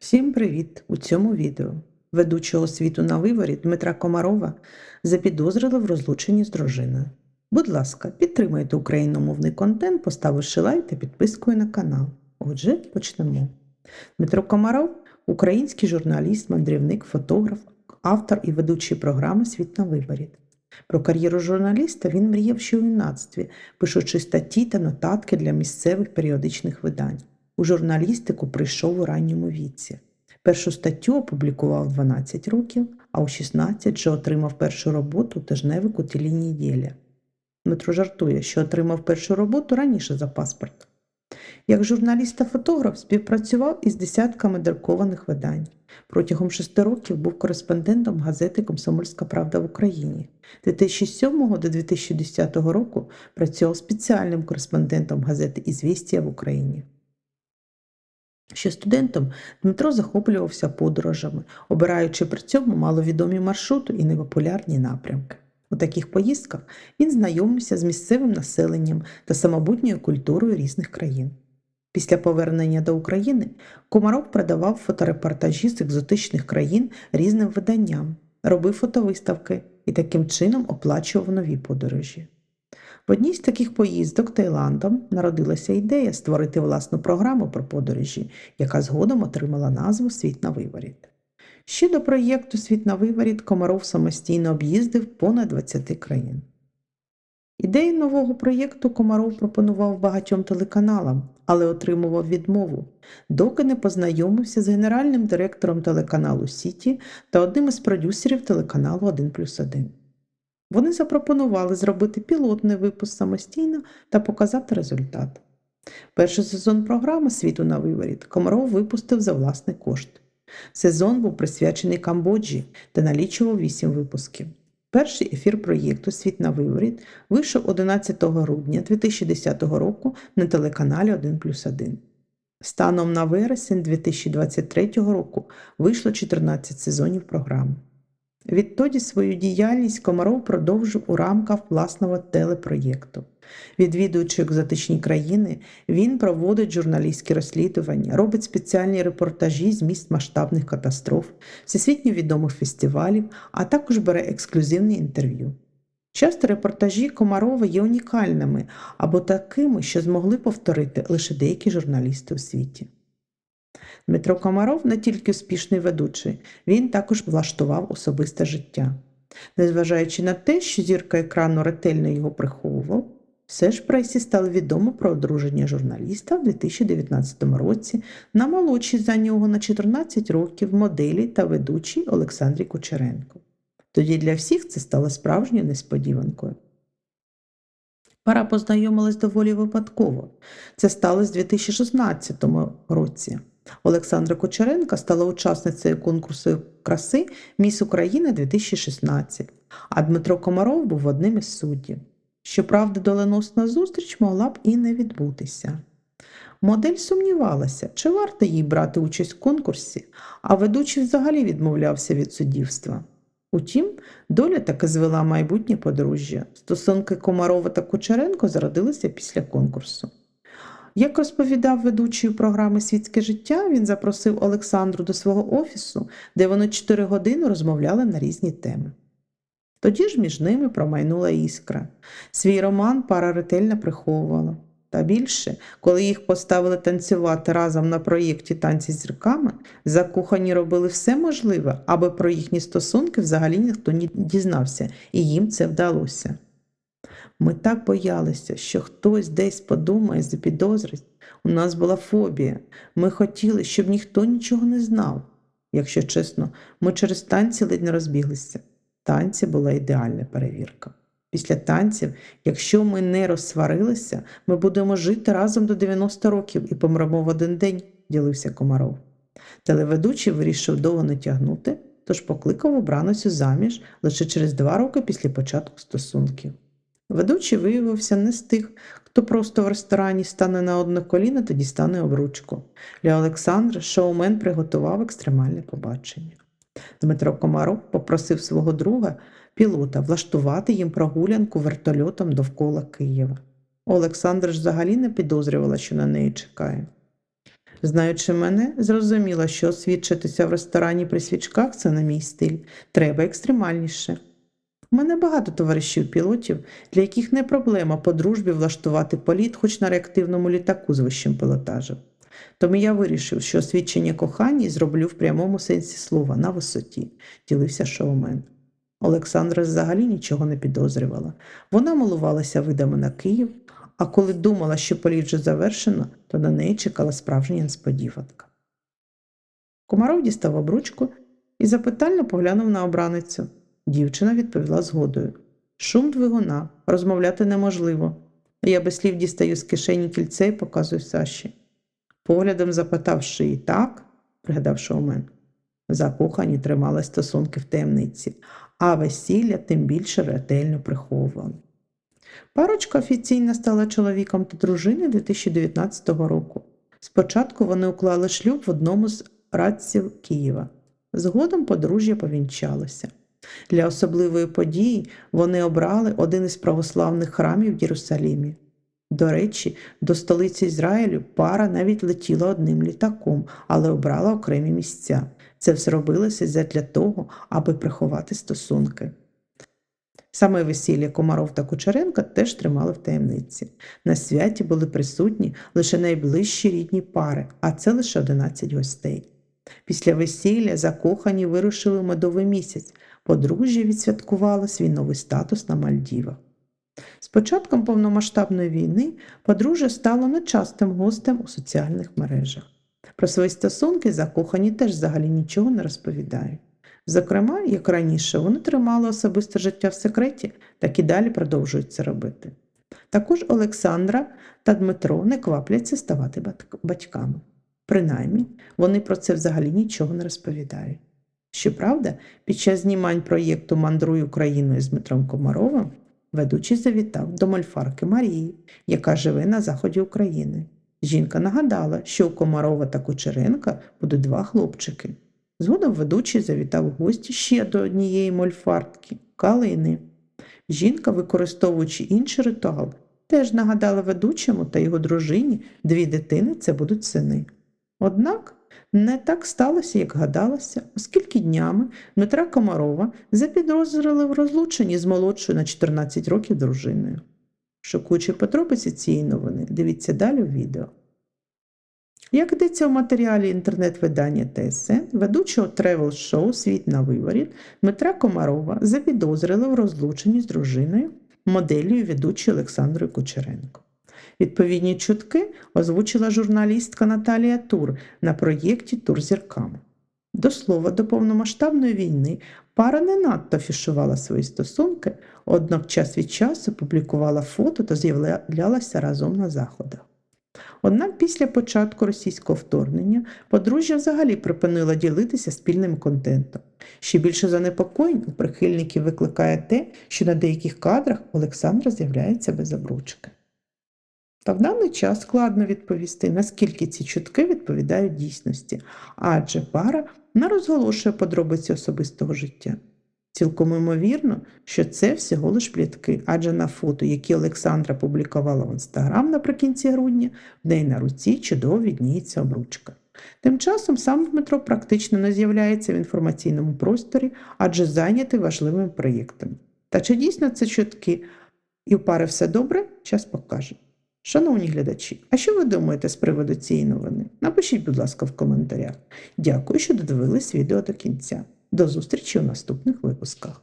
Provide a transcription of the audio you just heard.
Всім привіт! У цьому відео ведучого світу на виворі Дмитра Комарова запідозрили в розлученні з дружиною. Будь ласка, підтримайте україномовний контент, поставивши лайк та підпискою на канал. Отже, почнемо. Дмитро Комаров український журналіст, мандрівник, фотограф, автор і ведучий програми Світ на виборі. Про кар'єру журналіста він мріяв ще у юнацтві, пишучи статті та нотатки для місцевих періодичних видань. У журналістику прийшов у ранньому віці. Першу статтю опублікував 12 років, а у 16 вже отримав першу роботу у тілі неділя. Дмитро жартує, що отримав першу роботу раніше за паспорт. Як журналіст та фотограф співпрацював із десятками друкованих видань. Протягом шести років був кореспондентом газети Комсомольська Правда в Україні. З 2007 до 2010 року працював спеціальним кореспондентом газети Ізвістія в Україні. Ще студентом Дмитро захоплювався подорожами, обираючи при цьому маловідомі маршрути і непопулярні напрямки. У таких поїздках він знайомився з місцевим населенням та самобутньою культурою різних країн. Після повернення до України Комаров продавав фоторепортажі з екзотичних країн різним виданням, робив фотовиставки і таким чином оплачував нові подорожі. В одній з таких поїздок Таїландом народилася ідея створити власну програму про подорожі, яка згодом отримала назву Світ на виворіт. Ще до проєкту Світ на виворіт Комаров самостійно об'їздив понад 20 країн. Ідею нового проєкту Комаров пропонував багатьом телеканалам, але отримував відмову, доки не познайомився з генеральним директором телеканалу Сіті та одним із продюсерів телеканалу 1 плюс 1. Вони запропонували зробити пілотний випуск самостійно та показати результат. Перший сезон програми Світу на виворіт Комаров випустив за власний кошт. Сезон був присвячений Камбоджі та налічував 8 випусків. Перший ефір проєкту Світ на виворіт вийшов 11 грудня 2010 року на телеканалі 1 плюс 1. Станом на вересень 2023 року вийшло 14 сезонів програми. Відтоді свою діяльність Комаров продовжив у рамках власного телепроєкту. Відвідуючи екзотичні країни, він проводить журналістські розслідування, робить спеціальні репортажі з місць масштабних катастроф, всесвітньо відомих фестивалів, а також бере ексклюзивні інтерв'ю. Часто репортажі Комарова є унікальними або такими, що змогли повторити лише деякі журналісти у світі. Дмитро Комаров не тільки успішний ведучий, він також влаштував особисте життя. Незважаючи на те, що зірка екрану ретельно його приховував, все ж пресі стало відомо про одруження журналіста в 2019 році на молодшій за нього на 14 років моделі та ведучій Олександрі Кучеренко. Тоді для всіх це стало справжньою несподіванкою. Пара познайомилась доволі випадково. Це сталося в 2016 році. Олександра Кучеренка стала учасницею конкурсу краси Міс Україна 2016, а Дмитро Комаров був одним із суддів. Щоправда, доленосна зустріч могла б і не відбутися. Модель сумнівалася, чи варто їй брати участь в конкурсі, а ведучий взагалі відмовлявся від суддівства. Утім, доля таки звела майбутнє подружжя. Стосунки Комарова та Кучеренко зародилися після конкурсу. Як розповідав ведучий програми Світське життя, він запросив Олександру до свого офісу, де вони 4 години розмовляли на різні теми. Тоді ж між ними промайнула іскра. Свій роман пара ретельно приховувала. Та більше, коли їх поставили танцювати разом на проєкті танці з зірками, закохані робили все можливе, аби про їхні стосунки взагалі ніхто не дізнався, і їм це вдалося. Ми так боялися, що хтось десь подумає, запідозрить. У нас була фобія. Ми хотіли, щоб ніхто нічого не знав. Якщо чесно, ми через танці ледь не розбіглися. Танці була ідеальна перевірка. Після танців, якщо ми не розсварилися, ми будемо жити разом до 90 років і помремо в один день, ділився Комаров. Телеведучий вирішив довго не тягнути, тож покликав обраницю заміж лише через два роки після початку стосунків. Ведучий виявився не з тих, хто просто в ресторані стане на одне коліно та дістане обручку. Для Олександра шоумен приготував екстремальне побачення. Дмитро Комаров попросив свого друга, пілота, влаштувати їм прогулянку вертольотом довкола Києва. Олександра ж взагалі не підозрювала, що на неї чекає. Знаючи мене, зрозуміла, що освідчитися в ресторані при свічках це не мій стиль. Треба екстремальніше. У мене багато товаришів пілотів, для яких не проблема по дружбі влаштувати політ хоч на реактивному літаку з вищим пілотажем. Тому я вирішив, що освідчення кохання зроблю в прямому сенсі слова на висоті, ділився шоумен. Олександра взагалі нічого не підозрювала. Вона милувалася видами на Київ, а коли думала, що політ вже завершено, то на неї чекала справжня несподіванка. Комаров дістав обручку і запитально поглянув на обраницю. Дівчина відповіла згодою. Шум двигуна, розмовляти неможливо. Я без слів дістаю з кишені кільце і показую Саші. Поглядом запитавши і так, пригадав шоумен, закохані тримали стосунки в таємниці, а весілля тим більше ретельно приховували. Парочка офіційно стала чоловіком та дружиною 2019 року. Спочатку вони уклали шлюб в одному з радців Києва. Згодом подружжя повінчалося. Для особливої події вони обрали один із православних храмів в Єрусалімі. До речі, до столиці Ізраїлю пара навіть летіла одним літаком, але обрала окремі місця. Це все робилося задля того, аби приховати стосунки. Саме весілля Комаров та Кучеренка теж тримали в таємниці. На святі були присутні лише найближчі рідні пари, а це лише 11 гостей. Після весілля закохані вирушили медовий місяць. Подружжя відсвяткувало свій новий статус на Мальдівах. З початком повномасштабної війни подружжя стало нечастим гостем у соціальних мережах. Про свої стосунки закохані теж взагалі нічого не розповідають. Зокрема, як раніше, вони тримали особисте життя в секреті, так і далі продовжують це робити. Також Олександра та Дмитро не квапляться ставати батьками. Принаймні, вони про це взагалі нічого не розповідають. Щоправда, під час знімань проєкту Мандруй Україною з Дмитром Комаровим ведучий завітав до мольфарки Марії, яка живе на заході України. Жінка нагадала, що у Комарова та Кучеренка будуть два хлопчики. Згодом ведучий завітав у гості ще до однієї мольфартки Калини. Жінка, використовуючи інший ритуал, теж нагадала ведучому та його дружині дві дитини це будуть сини. Однак не так сталося, як гадалося, оскільки днями Дмитра Комарова запідозрили в розлученні з молодшою на 14 років дружиною. Шокуючі подробиці цієї новини дивіться далі в відео. Як йдеться в матеріалі інтернет-видання ТСН, ведучого тревел-шоу Світ на виворіт Дмитра Комарова запідозрили в розлученні з дружиною, моделлю і ведучою Олександрою Кучеренко. Відповідні чутки озвучила журналістка Наталія Тур на проєкті Тур зірками. До слова, до повномасштабної війни пара не надто афішувала свої стосунки, однак час від часу публікувала фото та з'являлася разом на заходах. Однак після початку російського вторгнення подружжя взагалі припинило ділитися спільним контентом. Ще більше занепокоєнь у прихильників викликає те, що на деяких кадрах Олександра з'являється без обручки. Та в даний час складно відповісти, наскільки ці чутки відповідають дійсності, адже пара не розголошує подробиці особистого життя. Цілком імовірно, що це всього лиш плітки, адже на фото, які Олександра публікувала в інстаграм наприкінці грудня, в неї на руці чудово відніється обручка. Тим часом сам Дмитро практично не з'являється в інформаційному просторі, адже зайнятий важливими проєктами. Та чи дійсно це чутки і у пари все добре, час покаже. Шановні глядачі, а що ви думаєте з приводу цієї новини? Напишіть, будь ласка, в коментарях. Дякую, що додивились відео до кінця. До зустрічі у наступних випусках.